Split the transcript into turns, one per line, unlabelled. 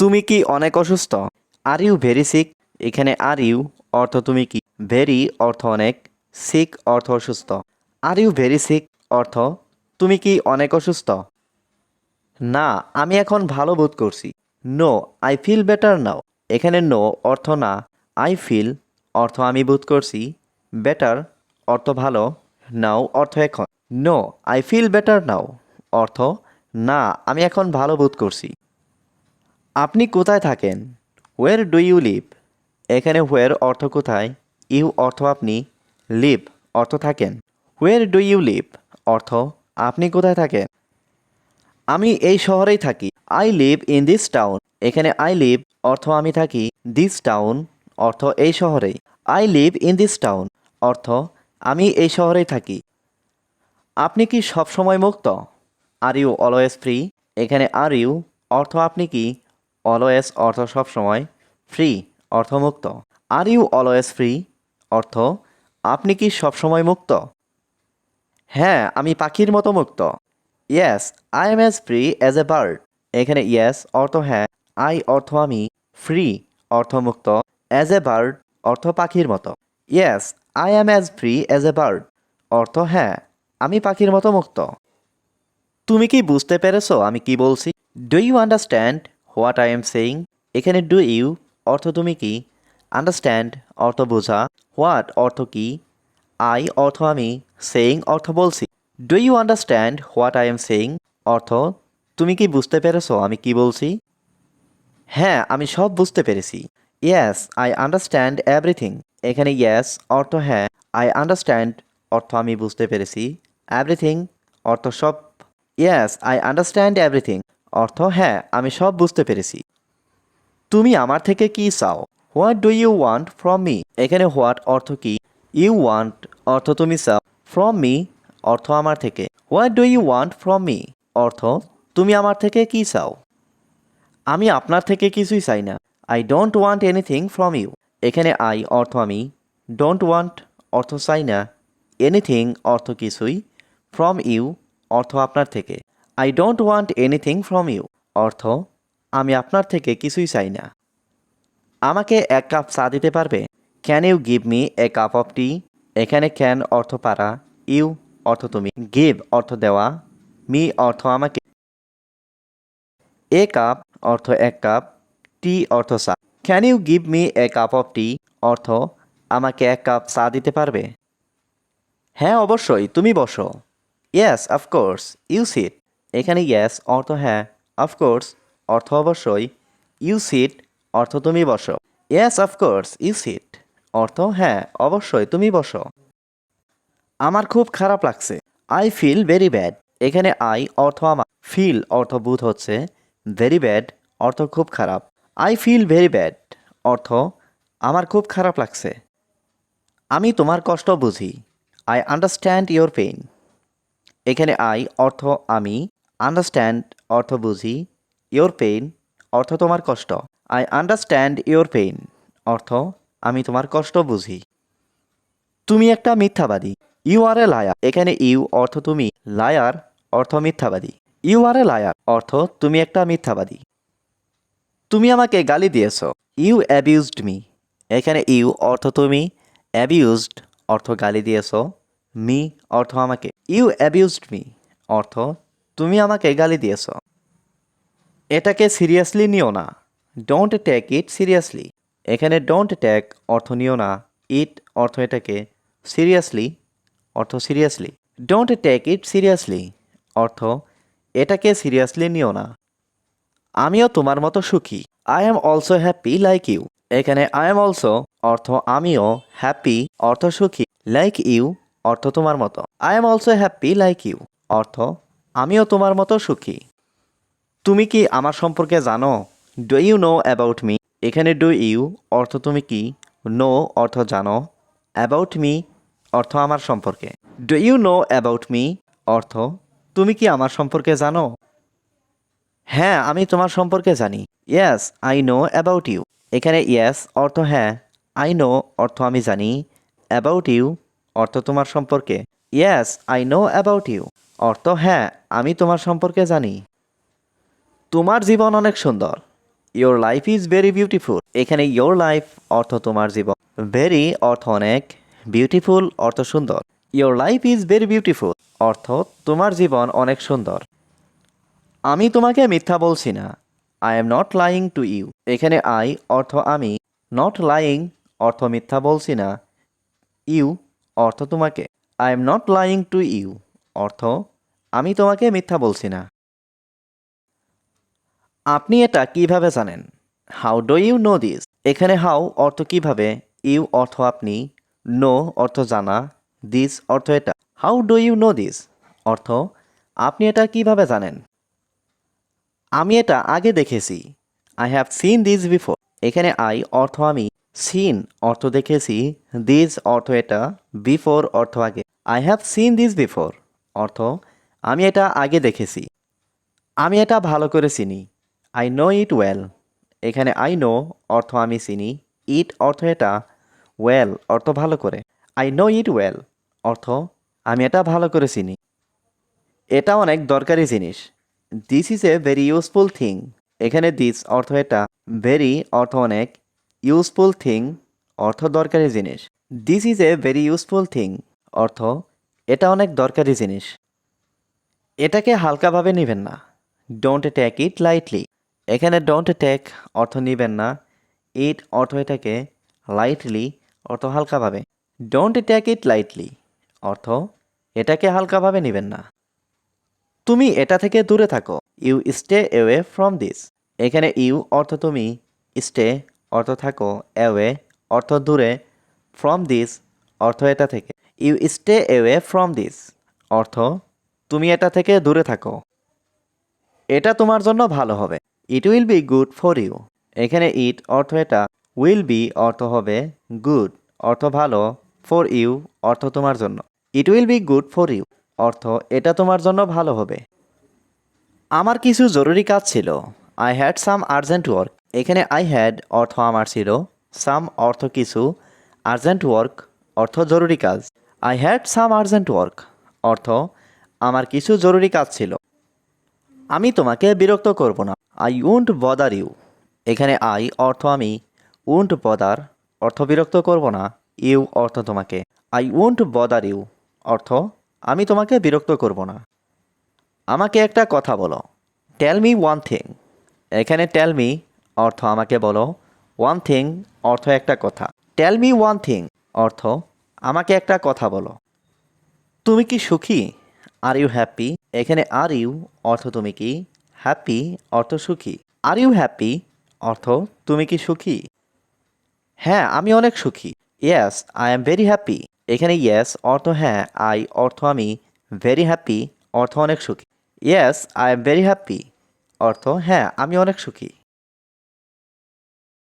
তুমি কি অনেক অসুস্থ? আর ইউ ভেরি সিক এখানে আর ইউ অর্থ তুমি কি? ভেরি অর্থ অনেক। সিক অর্থ অসুস্থ। আর ইউ ভেরি সিক অর্থ তুমি কি অনেক অসুস্থ? না, আমি এখন ভালো বোধ করছি। No I feel better now এখানে নো অর্থ না। আই ফিল অর্থ আমি বোধ করছি। বেটার অর্থ ভালো। নাও অর্থ এখন। No I feel better now অর্থ না, আমি এখন ভালো বোধ করছি। আপনি কোথায় থাকেন? ওয়ের ডু ইউ লিভ এখানে হোয়ের অর্থ কোথায়? ইউ অর্থ আপনি লিভ অর্থ থাকেন। হোয়ের ডু ইউ লিভ অর্থ আপনি কোথায় থাকেন? আমি এই শহরেই থাকি। I live in this town এখানে আই লিভ অর্থ আমি থাকি। দিস টাউন অর্থ এই শহরেই। I live in this town অর্থ আমি এই শহরেই থাকি। আপনি কি সবসময় মুক্ত? আর ইউ অলওয়েজ ফ্রি এখানে আর ইউ অর্থ আপনি কি? অলওয়েজ অর্থ সবসময় ফ্রি অর্থ মুক্ত আর ইউ অলওয়েজ ফ্রি অর্থ, আপনি কি সবসময় মুক্ত? হ্যাঁ আমি পাখির মতো মুক্ত। Yes I am as free as a bird এখানে ইয়েস অর্থ হ্যাঁ আই অর্থ আমি ফ্রি অর্থ মুক্ত অ্যাজ এ বার্ড অর্থ পাখির মতো। Yes I am as free as a bird অর্থ হ্যাঁ আমি পাখির মতো মুক্ত। তুমি কি বুঝতে পেরেছ আমি কি বলছি? Do you understand what I am saying, এখানে ডু ইউ, অর্থ তুমি কি? আন্ডারস্ট্যান্ড, অর্থ বোঝা। হোয়াট, অর্থ কি? আই, অর্থ আমি। সেইং, অর্থ বলছি। Do you understand what I am saying, অর্থ তুমি কি বুঝতে পেরেছ আমি কি বলছি? হ্যাঁ আমি সব বুঝতে পেরেছি। Yes, I understand everything. এখানে ইয়েস, অর্থ হ্যাঁ। আই আন্ডারস্ট্যান্ড, অর্থ আমি বুঝতে পেরেছি। এভরিথিং, অর্থ সব। Yes, I understand everything. অর্থ হ্যাঁ আমি সব বুঝতে পেরেছি। তুমি আমার থেকে কি চাও? What do you want from me এখানে হোয়াট অর্থ কি? ইউ ওয়ান্ট অর্থ, তুমি চাও ফ্রম মি অর্থ, আমার থেকে what do you want from me অর্থ, তুমি আমার থেকে কি চাও? আমি আপনার থেকে কিছুই চাই না। I don't want anything from you এখানে আই অর্থ, আমি ডোন্ট ওয়ান্ট অর্থ, চাই না। এনিথিং অর্থ, কিছুই ফ্রম ইউ অর্থ, আপনার থেকে I don't want anything from you অর্থ, আমি আপনার থেকে কিছুই চাই না। আমাকে এক কাপ চা দিতে পারবে? Can you give me a cup of tea এখানে ক্যান অর্থ পারা ইউ অর্থ তুমি। গিভ অর্থ দেওয়া মি অর্থ আমাকে। এ কাপ অর্থ এক কাপ টি অর্থ চা। Can you give me a cup of tea অর্থ, আমাকে এক কাপ চা দিতে পারবে? হ্যাঁ অবশ্যই, তুমি বসো। Yes of course you sit এখানে ইয়েস অর্থ হ্যাঁ অফকোর্স অর্থ অবশ্যই ইউ সিট অর্থ তুমি বসো। ইয়েস অফকোর্স ইউ সিট অর্থ হ্যাঁ অবশ্যই তুমি বসো। আমার খুব খারাপ লাগছে। আই ফিল ভেরি ব্যাড এখানে আই অর্থ আমার। ফিল অর্থ বোধ হচ্ছে ভেরি ব্যাড অর্থ খুব খারাপ। আই ফিল ভেরি ব্যাড অর্থ আমার খুব খারাপ লাগছে। আমি তোমার কষ্ট বুঝি। আই আন্ডারস্ট্যান্ড ইয়োর পেইন এখানে আই অর্থ আমি। আন্ডারস্ট্যান্ড অর্থ বুঝি ইয়োর পেইন অর্থ তোমার কষ্ট। আই আন্ডারস্ট্যান্ড ইয়োর পেইন অর্থ আমি তোমার কষ্ট বুঝি। তুমি একটা মিথ্যাবাদী। ইউ আর এ লায়ার এখানে ইউ অর্থ তুমি। লায়ার অর্থ মিথ্যাবাদী। ইউ আর এ লায়ার অর্থ তুমি একটা মিথ্যাবাদী। তুমি আমাকে গালি দিয়েছ। ইউ অ্যাবিউজড মি এখানে ইউ অর্থ তুমি। অ্যাবিউজড অর্থ গালি দিয়েছ। মি অর্থ আমাকে। ইউ অ্যাবিউজড মি অর্থ তুমি আমাকে গালি দিয়েছ। এটাকে সিরিয়াসলি নিও না। ডোন্ট টেক ইট সিরিয়াসলি এখানে ডোন্ট টেক অর্থ নিও না। ইট অর্থ এটাকে সিরিয়াসলি অর্থ seriously don't take it seriously অর্থ এটাকে সিরিয়াসলি নিও না। আমিও তোমার মতো সুখী। I am also happy like you এখানে আই এম অলসো অর্থ আমিও হ্যাপি অর্থ সুখী। লাইক ইউ অর্থ তোমার মতো। I am also happy like you অর্থ আমিও তোমার মতো সুখী। তুমি কি আমার সম্পর্কে জানো? Do you know about me এখানে ডু ইউ অর্থ তুমি কি? নো অর্থ জানো। অ্যাবাউট মি অর্থ আমার সম্পর্কে। Do you know about me অর্থ, তুমি কি আমার সম্পর্কে জানো? হ্যাঁ আমি তোমার সম্পর্কে জানি। Yes I know about you এখানে ইয়েস অর্থ হ্যাঁ। আই নো অর্থ আমি জানি। অ্যাবাউট ইউ অর্থ তোমার সম্পর্কে। Yes I know about you অর্থ হ্যাঁ আমি তোমার সম্পর্কে জানি। তোমার জীবন অনেক সুন্দর। Your life is very beautiful এখানে ইয়োর লাইফ অর্থ তোমার জীবন। ভেরি অর্থ অনেক। বিউটিফুল অর্থ সুন্দর। Your life is very beautiful অর্থ, তোমার জীবন অনেক সুন্দর। আমি তোমাকে মিথ্যা বলছি না। I am not lying to you এখানে আই অর্থ আমি নট লাইং অর্থ মিথ্যা বলছি না। ইউ অর্থ তোমাকে। I am not lying to you অর্থ আমি তোমাকে মিথ্যা বলছি না। আপনি এটা কীভাবে জানেন? How do you know this এখানে হাউ অর্থ কীভাবে? ইউ অর্থ আপনি। নো অর্থ জানা। দিস অর্থ এটা। How do you know this অর্থ, আপনি এটা কীভাবে জানেন? আমি এটা আগে দেখেছি। I have seen this before এখানে আই অর্থ আমি। সিন অর্থ দেখেছি। দিস অর্থ এটা। বিফোর অর্থ আগে। I have seen this before অর্থ আমি এটা আগে দেখেছি। আমি এটা ভালো করে চিনি। আই নো ইট ওয়েল এখানে আই নো অর্থ আমি চিনি। ইট অর্থ এটা ওয়েল অর্থ ভালো করে। আই নো ইট ওয়েল অর্থ আমি এটা ভালো করে চিনি। এটা অনেক দরকারি জিনিস। This is a very useful thing এখানে দিস অর্থ এটা। ভেরি অর্থ অনেক। ইউজফুল থিং অর্থ দরকারি জিনিস। This is a very useful thing অর্থ এটা অনেক দরকারি জিনিস। এটাকে হালকাভাবে নেবেন না। ডোন্ট টেক ইট লাইটলি এখানে ডোন্ট টেক অর্থ নেবেন না। ইট অর্থ এটাকে লাইটলি অর্থ হালকাভাবে। ডোন্ট টেক ইট লাইটলি অর্থ এটাকে হালকাভাবে নেবেন না। তুমি এটা থেকে দূরে থাকো। You stay away from this এখানে ইউ অর্থ তুমি স্টে অর্থ থাকো। অ্যাওয়ে অর্থ দূরে। ফ্রম দিস অর্থ এটা থেকে। You stay away from this অর্থ তুমি এটা থেকে দূরে থাকো। এটা তোমার জন্য ভালো হবে। It will be good for you এখানে ইট অর্থ এটা। উইল বি অর্থ হবে গুড অর্থ ভালো ফর ইউ অর্থ তোমার জন্য। It will be good for you অর্থ এটা তোমার জন্য ভালো হবে। আমার কিছু জরুরি কাজ ছিল। I had some urgent work এখানে আই হ্যাড অর্থ আমার ছিল। সাম অর্থ কিছু। আর্জেন্ট ওয়ার্ক অর্থ জরুরি কাজ। I had some urgent work অর্থ আমার কিছু জরুরি কাজ ছিল। আমি তোমাকে বিরক্ত করব না। I won't bother you. এখানে আই অর্থ আমি, উন্ট বদার অর্থ বিরক্ত করব না, ইউ অর্থ তোমাকে। আই উন্ট বদার ইউ অর্থ আমি তোমাকে বিরক্ত করব না। আমাকে একটা কথা বলো। টেল মি ওয়ান থিং এখানে টেল মি অর্থ আমাকে বলো। ওয়ান থিং অর্থ একটা কথা। টেল মি ওয়ান থিং অর্থ আমাকে একটা কথা বলো। তুমি কি সুখী? আর ইউ হ্যাপি এখানে আর ইউ অর্থ তুমি কি? হ্যাপি অর্থ সুখী। আর ইউ হ্যাপি অর্থ তুমি কি সুখী? হ্যাঁ আমি অনেক সুখী। Yes I am very happy এখানে ইয়েস অর্থ হ্যাঁ আই অর্থ আমি ভেরি হ্যাপি অর্থ অনেক সুখী। Yes I am very happy অর্থ হ্যাঁ আমি অনেক সুখী।